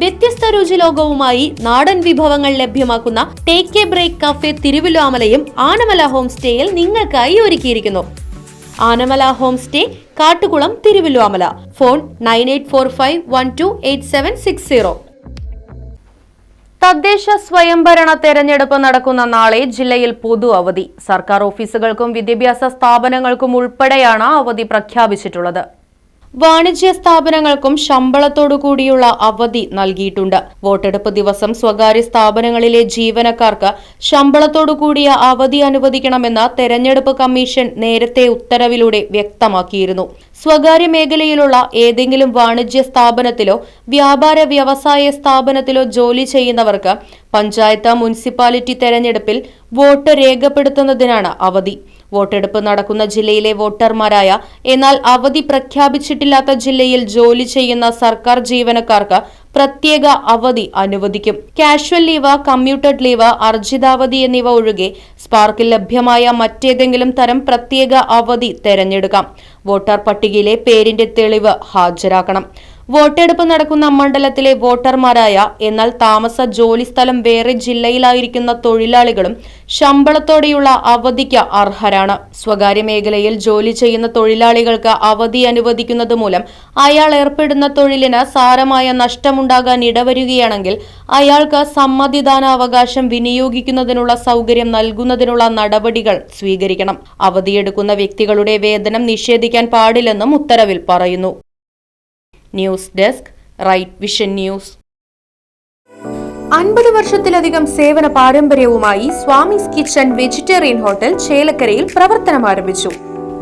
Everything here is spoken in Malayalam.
വ്യത്യസ്ത രുചി ലോകവുമായി നാടൻ വിഭവങ്ങൾ ലഭ്യമാക്കുന്ന ടേക്ക് എ ബ്രേക്ക് കഫേ തിരുവിലാമലയും ആനമല ഹോം സ്റ്റേയിൽ നിങ്ങൾക്കായി ഒരുക്കിയിരിക്കുന്നു. Anamala home stay Kattukulam Thiruvilwamala phone nine eight four five one two eight seven six zero. തദ്ദേശ സ്വയംഭരണ തെരഞ്ഞെടുപ്പ് നടക്കുന്ന നാളെ ജില്ലയിൽ പൊതു അവധി. സർക്കാർ ഓഫീസുകൾക്കും വിദ്യാഭ്യാസ സ്ഥാപനങ്ങൾക്കും ഉൾപ്പെടെയാണ് അവധി പ്രഖ്യാപിച്ചിട്ടുള്ളത്. വാണിജ്യ സ്ഥാപനങ്ങൾക്കും ശമ്പളത്തോടു കൂടിയുള്ള അവധി നൽകിയിട്ടുണ്ട്. വോട്ടെടുപ്പ് ദിവസം സ്വകാര്യ സ്ഥാപനങ്ങളിലെ ജീവനക്കാർക്ക് ശമ്പളത്തോടു കൂടിയ അവധി അനുവദിക്കണമെന്ന് തെരഞ്ഞെടുപ്പ് കമ്മീഷൻ നേരത്തെ ഉത്തരവിലൂടെ വ്യക്തമാക്കിയിരുന്നു. സ്വകാര്യ മേഖലയിലുള്ള ഏതെങ്കിലും വാണിജ്യ സ്ഥാപനത്തിലോ വ്യാപാര വ്യവസായ സ്ഥാപനത്തിലോ ജോലി ചെയ്യുന്നവർക്ക് പഞ്ചായത്ത് മുനിസിപ്പാലിറ്റി തെരഞ്ഞെടുപ്പിൽ വോട്ട് രേഖപ്പെടുത്തുന്നതിനാണ് അവധി. വോട്ടെടുപ്പ് നടക്കുന്ന ജില്ലയിലെ വോട്ടർമാരായ എന്നാൽ അവധി പ്രഖ്യാപിച്ചിട്ടില്ലാത്ത ജില്ലയിൽ ജോലി ചെയ്യുന്ന സർക്കാർ ജീവനക്കാർക്ക് പ്രത്യേക അവധി അനുവദിക്കും. കാഷ്വൽ ലീവ് കമ്മ്യൂട്ടഡ് ലീവ് അർജിതാവധി എന്നിവ ഒഴികെ സ്പാർക്കിൽ ലഭ്യമായ മറ്റേതെങ്കിലും തരം പ്രത്യേക അവധി തെരഞ്ഞെടുക്കാം. വോട്ടർ പട്ടികയിലെ പേരിന്റെ തെളിവ് ഹാജരാക്കണം. വോട്ടെടുപ്പ് നടക്കുന്ന മണ്ഡലത്തിലെ വോട്ടർമാരായ എന്നാൽ താമസ ജോലി സ്ഥലം വേറെ ജില്ലയിലായിരിക്കുന്ന തൊഴിലാളികളും ശമ്പളത്തോടെയുള്ള അവധിക്ക് അർഹരാണ്. സ്വകാര്യ മേഖലയിൽ ജോലി ചെയ്യുന്ന തൊഴിലാളികൾക്ക് അവധി അനുവദിക്കുന്നത് മൂലം അയാൾ ഏർപ്പെടുന്ന തൊഴിലിന് സാരമായ നഷ്ടമുണ്ടാകാൻ ഇടവരികയാണെങ്കിൽ അയാൾക്ക് സമ്മതിദാനാവകാശം വിനിയോഗിക്കുന്നതിനുള്ള സൗകര്യം നൽകുന്നതിനുള്ള നടപടികൾ സ്വീകരിക്കണം. അവധിയെടുക്കുന്ന വ്യക്തികളുടെ വേതനം നിഷേധിക്കാൻ പാടില്ലെന്നും ഉത്തരവിൽ പറയുന്നു. News desk right vision news. അൻപത് വർഷത്തിലധികം സേവന പാരമ്പര്യവുമായി സ്വാമിസ് കിച്ചൺ വെജിറ്റേറിയൻ ഹോട്ടൽ ചേലക്കരയിൽ പ്രവർത്തനം ആരംഭിച്ചു